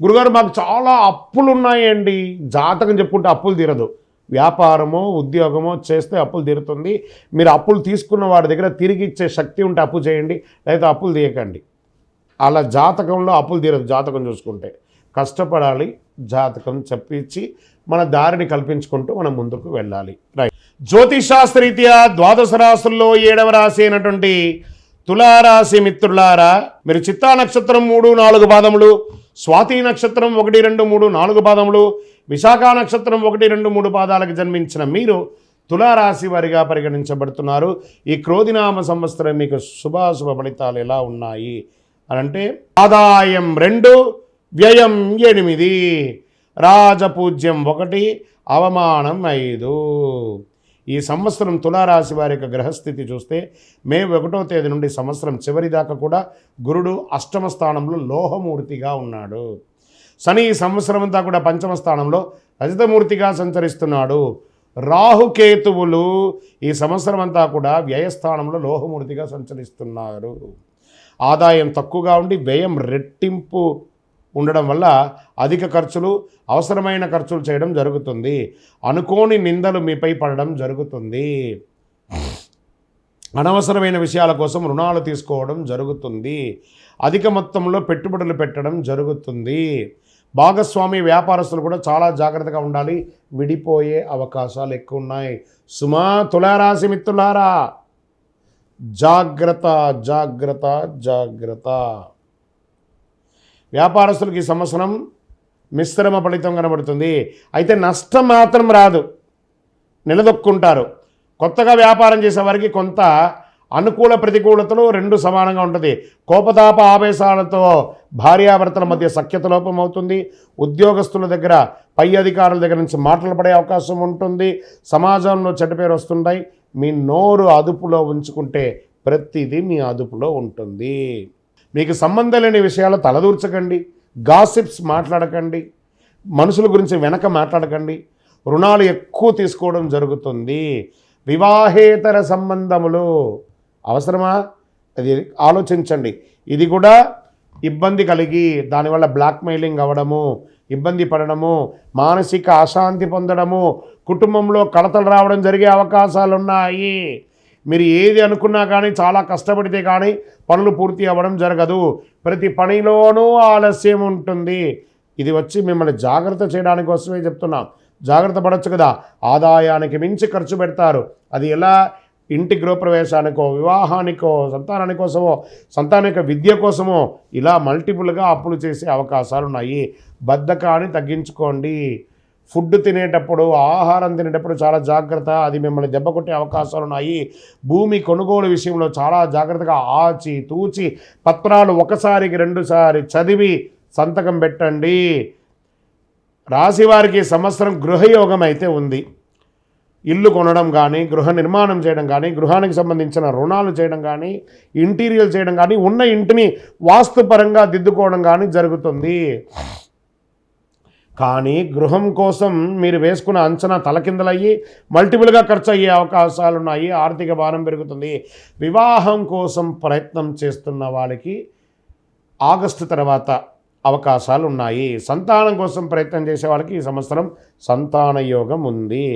గురుగారు మాకు చాలా అప్పులు ఉన్నాయండి జాతకం చెప్పుకుంటే అప్పులు తీరదు. వ్యాపారమో ఉద్యోగమో చేస్తే అప్పులు తీరుతుంది. మీరు అప్పులు తీసుకున్న వాడి దగ్గర తిరిగి ఇచ్చే శక్తి ఉంటే అప్పు చేయండి లేదా అప్పులు తీయకండి. అలా జాతకంలో అప్పులు తీరదు జాతకం చూసుకుంటే. కష్టపడాలి జాతకం చెప్పించి మన దారిని కల్పించుకుంటూ మనం ముందుకు వెళ్ళాలి. రైట్ జ్యోతిషాస్త్రరీత్యా ద్వాదశ రాశుల్లో ఏడవ రాశి అయినటువంటి తులారాశి మిత్రులారా మీరు చిత్తా నక్షత్రం మూడు నాలుగు పాదములు స్వాతి నక్షత్రం ఒకటి రెండు మూడు నాలుగు పాదములు విశాఖ నక్షత్రం ఒకటి రెండు మూడు పాదాలకు జన్మించిన మీరు తులారాశి వారిగా పరిగణించబడుతున్నారు. ఈ క్రోధినామ సంవత్సరం మీకు శుభాశుభ ఫలితాలు ఎలా ఉన్నాయి? అని అంటే ఆదాయం రెండు వ్యయం ఎనిమిది రాజపూజ్యం ఒకటి అవమానం ఐదు. ఈ సంవత్సరం తులారాశి వారి యొక్క గ్రహస్థితి చూస్తే మే ఒకటో తేదీ నుండి సంవత్సరం చివరి దాకా కూడా గురుడు అష్టమ స్థానంలో లోహమూర్తిగా ఉన్నాడు. శని ఈ సంవత్సరం అంతా కూడా పంచమ స్థానంలో రజతమూర్తిగా సంచరిస్తున్నాడు. రాహుకేతువులు ఈ సంవత్సరం అంతా కూడా వ్యయస్థానంలో లోహమూర్తిగా సంచరిస్తున్నారు. ఆదాయం తక్కువగా ఉండి వ్యయం రెట్టింపు ఉండడం వల్ల అధిక ఖర్చులు అవసరమైన ఖర్చులు చేయడం జరుగుతుంది. అనుకోని నిందలు మీపై పడడం జరుగుతుంది. అనవసరమైన విషయాల కోసం రుణాలు తీసుకోవడం జరుగుతుంది. అధిక మొత్తంలో పెట్టుబడులు పెట్టడం జరుగుతుంది. భాగస్వామి వ్యాపారస్తులు కూడా చాలా జాగ్రత్తగా ఉండాలి. విడిపోయే అవకాశాలు ఎక్కువ ఉన్నాయి. సుమా తులారాశి మిత్రులారా జాగ్రత్త జాగ్రత్త జాగ్రత్త. వ్యాపారస్తులకు ఈ సంవత్సరం మిశ్రమ ఫలితం కనబడుతుంది. అయితే నష్టం మాత్రం రాదు. నిలదొక్కుంటారు. కొత్తగా వ్యాపారం చేసే వారికి కొంత అనుకూల ప్రతికూలతలు రెండు సమానంగా ఉంటుంది. కోపతాప ఆవేశాలతో భార్యాభర్తల మధ్య సఖ్యత లోపం అవుతుంది. ఉద్యోగస్తుల దగ్గర పై అధికారుల దగ్గర నుంచి మాటలు పడే అవకాశం ఉంటుంది. సమాజంలో చెడ్డ వస్తుంటాయి. మీ నోరు అదుపులో ఉంచుకుంటే ప్రతిదీ మీ అదుపులో ఉంటుంది. మీకు సంబంధం లేని విషయాలు తలదూర్చకండి గాసిప్స్ మాట్లాడకండి మనుషుల గురించి వెనక మాట్లాడకండి రుణాలు ఎక్కువ తీసుకోవడం జరుగుతుంది. వివాహేతర సంబంధములు అవసరమా? అది ఆలోచించండి. ఇది కూడా ఇబ్బంది కలిగి దానివల్ల బ్లాక్మెయిలింగ్ అవ్వడము ఇబ్బంది పడడము మానసిక అశాంతి పొందడము కుటుంబంలో కలతలు రావడం జరిగే అవకాశాలు ఉన్నాయి మీరు ఏది అనుకున్నా కానీ చాలా కష్టపడితే కానీ పనులు పూర్తి అవ్వడం జరగదు. ప్రతి పనిలోనూ ఆలస్యం ఉంటుంది. ఇది వచ్చి మిమ్మల్ని జాగ్రత్త చేయడానికి కోసమే చెప్తున్నాం. జాగ్రత్త పడవచ్చు కదా. ఆదాయానికి మించి ఖర్చు పెడతారు. అది ఎలా? ఇంటి గృహప్రవేశానికో వివాహానికో సంతానాని కోసమో యొక్క విద్య కోసమో ఇలా మల్టిపుల్గా అప్పులు చేసే అవకాశాలు ఉన్నాయి బద్ధకాన్ని తగ్గించుకోండి. ఫుడ్ తినేటప్పుడు ఆహారం తినేటప్పుడు చాలా జాగ్రత్త. అది మిమ్మల్ని దెబ్బ కొట్టే అవకాశాలు ఉన్నాయి. భూమి కొనుగోలు విషయంలో చాలా జాగ్రత్తగా ఆచి తూచి పత్రాలు ఒకసారికి రెండుసారి చదివి సంతకం పెట్టండి. రాశివారికి సంవత్సరం గృహయోగం అయితే ఉంది. ఇల్లు కొనడం కానీ గృహ నిర్మాణం చేయడం కానీ గృహానికి సంబంధించిన రుణాలు చేయడం కానీ ఇంటీరియర్ చేయడం కానీ ఉన్న ఇంటిని వాస్తుపరంగా దిద్దుకోవడం కానీ జరుగుతుంది. కానీ గృహం కోసం మీరు వేసుకున్న అంచనా తలకిందలయ్యి మల్టిపుల్గా ఖర్చు అయ్యే అవకాశాలు ఉన్నాయి ఆర్థిక భారం పెరుగుతుంది. వివాహం కోసం ప్రయత్నం చేస్తున్న వాళ్ళకి ఆగస్టు తర్వాత అవకాశాలు ఉన్నాయి సంతానం కోసం ప్రయత్నం చేసే వాళ్ళకి ఈ సంవత్సరం సంతాన యోగం ఉంది.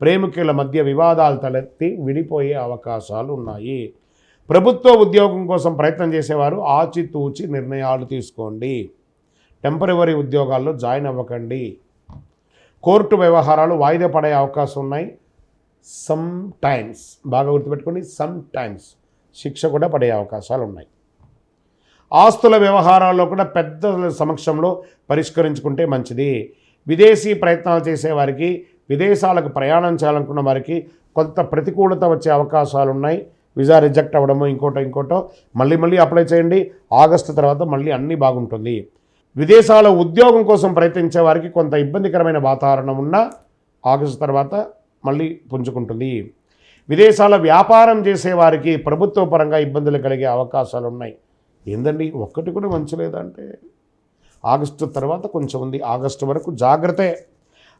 ప్రేమికుల మధ్య వివాదాలు తలెత్తి విడిపోయే అవకాశాలు ఉన్నాయి ప్రభుత్వ ఉద్యోగం కోసం ప్రయత్నం చేసేవారు ఆచితూచి నిర్ణయాలు తీసుకోండి. టెంపరవరీ ఉద్యోగాల్లో జాయిన్ అవ్వకండి. కోర్టు వ్యవహారాలు వాయిదా పడే అవకాశం ఉన్నాయి. సమ్ టైమ్స్ బాగా గుర్తుపెట్టుకోండి సమ్ టైమ్స్ శిక్ష కూడా పడే అవకాశాలు ఉన్నాయి. ఆస్తుల వ్యవహారాల్లో కూడా పెద్ద సమక్షంలో పరిష్కరించుకుంటే మంచిది. విదేశీ ప్రయత్నాలు చేసేవారికి విదేశాలకు ప్రయాణం చేయాలనుకున్న వారికి కొంత ప్రతికూలత వచ్చే అవకాశాలు ఉన్నాయి. వీసా రిజెక్ట్ అవ్వడము ఇంకోటో ఇంకోటో మళ్ళీ మళ్ళీ అప్లై చేయండి. ఆగస్టు తర్వాత మళ్ళీ అన్నీ బాగుంటుంది. విదేశాల ఉద్యోగం కోసం ప్రయత్నించే వారికి కొంత ఇబ్బందికరమైన వాతావరణం ఉన్నా ఆగస్టు తర్వాత మళ్ళీ పుంజుకుంటుంది. విదేశాల వ్యాపారం చేసేవారికి ప్రభుత్వ పరంగా ఇబ్బందులు కలిగే అవకాశాలు ఉన్నాయి. ఏందండి? ఒక్కటి కూడా మంచి లేదంటే ఆగస్టు తర్వాత కొంచెం ఉంది. ఆగస్టు వరకు జాగ్రత్తే.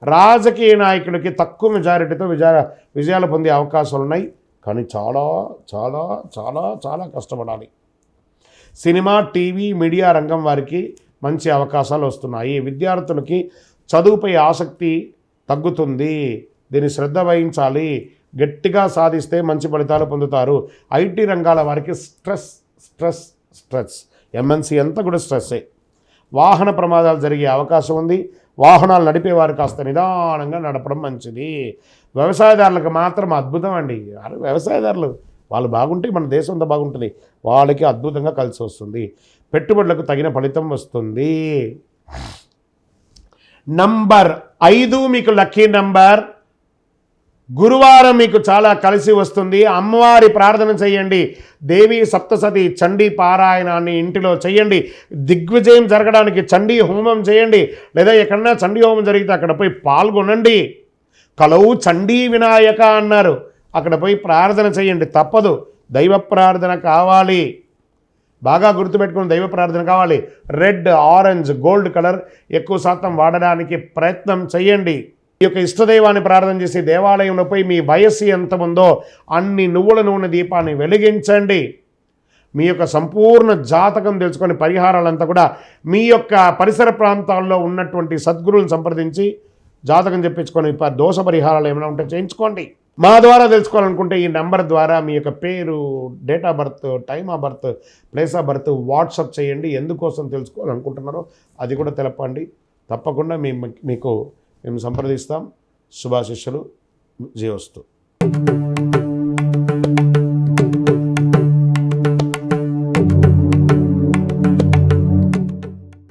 రాజకీయ నాయకులకి తక్కువ మెజారిటీతో విజయ విజయాలు పొందే అవకాశాలు ఉన్నాయి. కానీ చాలా చాలా చాలా చాలా కష్టపడాలి. సినిమా టీవీ మీడియా రంగం వారికి మంచి అవకాశాలు వస్తున్నాయి. విద్యార్థులకి చదువుపై ఆసక్తి తగ్గుతుంది. దీన్ని శ్రద్ధ వహించాలి. గట్టిగా సాధిస్తే మంచి ఫలితాలు పొందుతారు. ఐటీ రంగాల వారికి స్ట్రెస్ స్ట్రెస్ స్ట్రెస్. ఎంఎన్సీ అంతా కూడా స్ట్రెస్సే. వాహన ప్రమాదాలు జరిగే అవకాశం ఉంది. వాహనాలు నడిపేవారు కాస్త నిదానంగా నడపడం మంచిది. వ్యవసాయదారులకు మాత్రం అద్భుతం అండి. వ్యవసాయదారులు వాళ్ళు బాగుంటే మన దేశం అంతా బాగుంటుంది. వాళ్ళకి అద్భుతంగా కలిసి వస్తుంది. పెట్టుబడులకు తగిన ఫలితం వస్తుంది. నంబర్ ఐదు మీకు లక్కీ నంబర్ గురువారం మీకు చాలా కలిసి వస్తుంది. అమ్మవారి ప్రార్థన చేయండి. దేవి సప్తసతి చండీ పారాయణాన్ని ఇంటిలో చేయండి. దిగ్విజయం జరగడానికి చండీ హోమం చేయండి. లేదా ఎక్కడన్నా చండీ హోమం జరిగితే అక్కడ పోయి పాల్గొనండి. కలవు చండీ వినాయక అన్నారు. అక్కడ పోయి ప్రార్థన చేయండి. తప్పదు. దైవ ప్రార్థన కావాలి. బాగా గుర్తుపెట్టుకుని దైవ ప్రార్థన కావాలి. రెడ్ ఆరెంజ్ గోల్డ్ కలర్ ఎక్కువ శాతం వాడడానికి ప్రయత్నం చేయండి. ఈ యొక్క ఇష్టదైవాన్ని ప్రార్థన చేసి దేవాలయంలో పోయి మీ వయస్సు ఎంత ఉందో అన్ని నువ్వుల నూనె దీపాన్ని వెలిగించండి. మీ యొక్క సంపూర్ణ జాతకం తెలుసుకొని పరిహారాలంతా కూడా మీ యొక్క పరిసర ప్రాంతాల్లో ఉన్నటువంటి సద్గురువులను సంప్రదించి జాతకం చెప్పించుకొని దోష పరిహారాలు ఏమైనా ఉంటే చేయించుకోండి. మా ద్వారా తెలుసుకోవాలనుకుంటే ఈ నెంబర్ ద్వారా మీ యొక్క పేరు date of birth time of birth place of birth WhatsApp చేయండి. ఎందుకోసం తెలుసుకోవాలనుకుంటున్నారో అది కూడా తెలపండి. తప్పకుండా మేము మీకు మేము సంప్రదిస్తాం. శుభాశిష్యులు. జీవస్తు